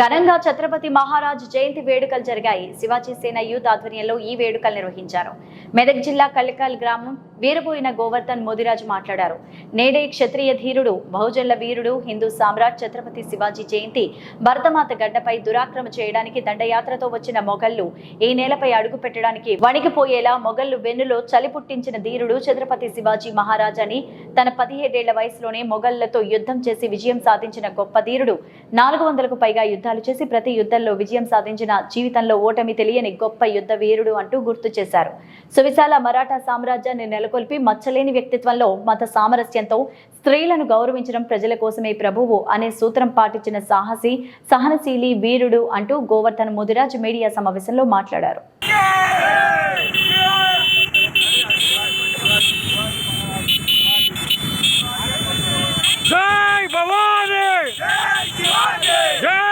ఘనంగా ఛత్రపతి మహారాజ్ జయంతి వేడుకలు జరిగాయి. శివాజీ సేన యూత్ ఆధ్వర్యంలో ఈ వేడుకలు నిర్వహించారు. మెదక్ జిల్లా కల్లికాల్ గ్రామం వీరబోయిన గోవర్ధన్ మోదిరాజు మాట్లాడారు. నేడే క్షత్రియ ధీరుడు బహుజన్ల వీరుడు హిందూ సామ్రాట్ ఛత్రపతి శివాజీ జయంతి భరతమాత గడ్డపై దురాక్రమ చేయడానికి దండయాత్రతో వచ్చిన మొఘళ్ళు ఈ నేలపై అడుగు పెట్టడానికి వణికిపోయేలా మొఘళ్ళు వెన్నులో చలి పుట్టించిన ధీరుడు ఛత్రపతి శివాజీ మహారాజ్ అని తన పదిహేడేళ్ళ వయసులోనే మొఘళ్ళతో యుద్ధం చేసి విజయం సాధించిన గొప్ప ధీరుడు. నాలుగు వందలకు పైగా యుద్ధాలు చేసి ప్రతి యుద్ధంలో విజయం సాధించిన జీవితంలో ఓటమి తెలియని గొప్ప యుద్ధ వీరుడు అంటూ గుర్తు చేశారు. సువిశాల మరాఠా సామ్రాజ్యాన్ని నెలకొల్పి మచ్చలేని వ్యక్తిత్వంలో మత సామరస్యంతో స్త్రీలను గౌరవించడం ప్రజల కోసమే ప్రభువు అనే సూత్రం పాటించిన సాహసి సహనశీలి వీరుడు అంటూ గోవర్ధన్ ముదిరాజ్ మీడియా సమావేశంలో మాట్లాడారు. జై భవానీ! జై